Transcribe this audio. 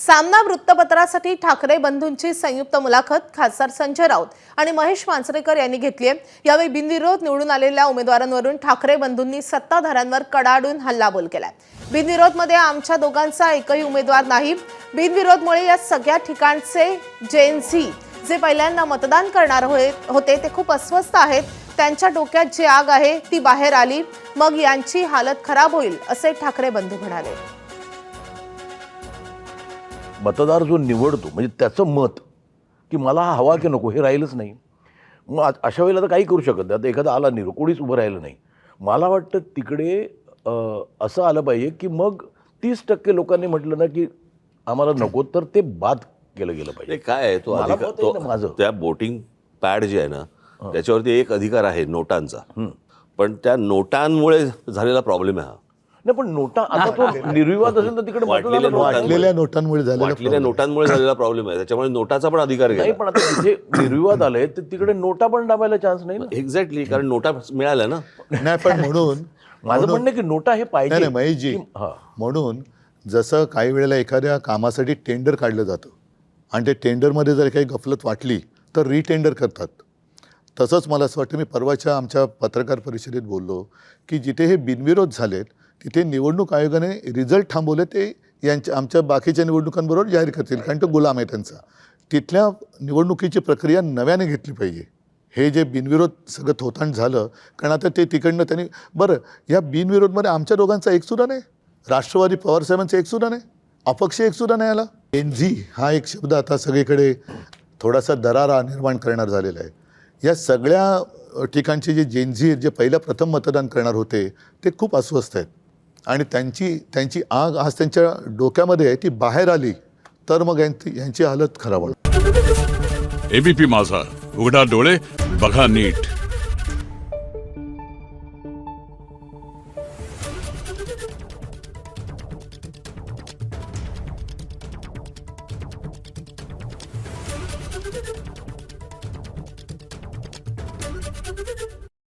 सामना वृत्तपत्रासाठी ठाकरे बंधूंची संयुक्त मुलाखत खासदार संजय राऊत आणि महेश मांजरेकर यांनी घेतली आहे. यावेळी बिनविरोध निवडून आलेल्या उमेदवारांवरून ठाकरे बंधूंनी सत्ताधाऱ्यांवर कडाडून हल्लाबोल केलाय. बिनविरोधमध्ये आमच्या दोघांचा एकही उमेदवार नाही. बिनविरोधमुळे या सगळ्या ठिकाणचे जेनझी जे पहिल्यांदा मतदान करणार होते ते खूप अस्वस्थ आहेत. त्यांच्या डोक्यात जी आग आहे ती बाहेर आली. मग यांची हालत खराब होईल असे ठाकरे बंधू म्हणाले. मतदार जो निवडतो म्हणजे त्याचं मत की मला हा हवा की नको हे राहिलंच नाही. मग अशा वेळेला तर काही करू शकत नाही. आता एखादा आला निरो कोणीच उभं राहिलं नाही. मला वाटतं तिकडे असं आलं पाहिजे की मग तीस टक्के लोकांनी म्हटलं ना की आम्हाला नको तर ते बाद केलं गेलं पाहिजे. काय आहे तो अधिकार माझं. त्या बोटिंग पॅड जे आहे ना त्याच्यावरती एक अधिकार आहे नोटांचा. पण त्या नोटांमुळे झालेला प्रॉब्लेम आहे हा. नाही पण नोटा आता तो निर्विवाद असेल तर तिकडे वाटलेल्या नोटांमुळे. झालेला वाटलेल्या नोटांमुळे झालेला प्रॉब्लेम आहे. त्याच्यामुळे नोटाचा पण अधिकार नाही गेला पण आता तिथे निर्विवाद आले तर तिकडे नोटा पण दाबायला चान्स नाही ना. एक्झॅक्टली कारण नोटा मिळाल्या ना. नाही पण म्हणून माझं म्हणणं की नोटा हे नाही पाहिजे. नाही महेशजी. म्हणून जसं काही वेळेला एखाद्या कामासाठी टेंडर काढलं जातं आणि ते टेंडरमध्ये जर काही गफलत वाटली तर रिटेंडर करतात. तसंच मला असं वाटतं मी परवाच्या आमच्या पत्रकार परिषदेत बोललो की जिथे हे बिनविरोध झालेत तिथे निवडणूक आयोगाने रिझल्ट थांबवले ते यांच्या आमच्या बाकीच्या निवडणुकांबरोबर जाहीर करतील. कारण तो गुलाम आहे त्यांचा. तिथल्या निवडणुकीची प्रक्रिया नव्याने घेतली पाहिजे. हे जे बिनविरोध सगळं थोतांड झालं कारण आता ते तिकडनं त्यांनी बरं या बिनविरोधमध्ये आमच्या दोघांचा एकसुद्धा नाही. राष्ट्रवादी पवारसाहेबांचा एकसुद्धा नाही. अपक्ष एकसुद्धा नाही आला. एन झी हा एक शब्द आता सगळीकडे थोडासा दरारा निर्माण करणार झालेला आहे. या सगळ्या ठिकाणचे जे जेनझी जे पहिल्या प्रथम मतदान करणार होते ते खूप अस्वस्थ आहेत. आणि त्यांची त्यांची आग आज त्यांच्या डोक्यामध्ये आहे ती बाहेर आली तर मग यांची यांची हालत खराब होईल एबीपी माझा उघडा डोळे बघा नीट.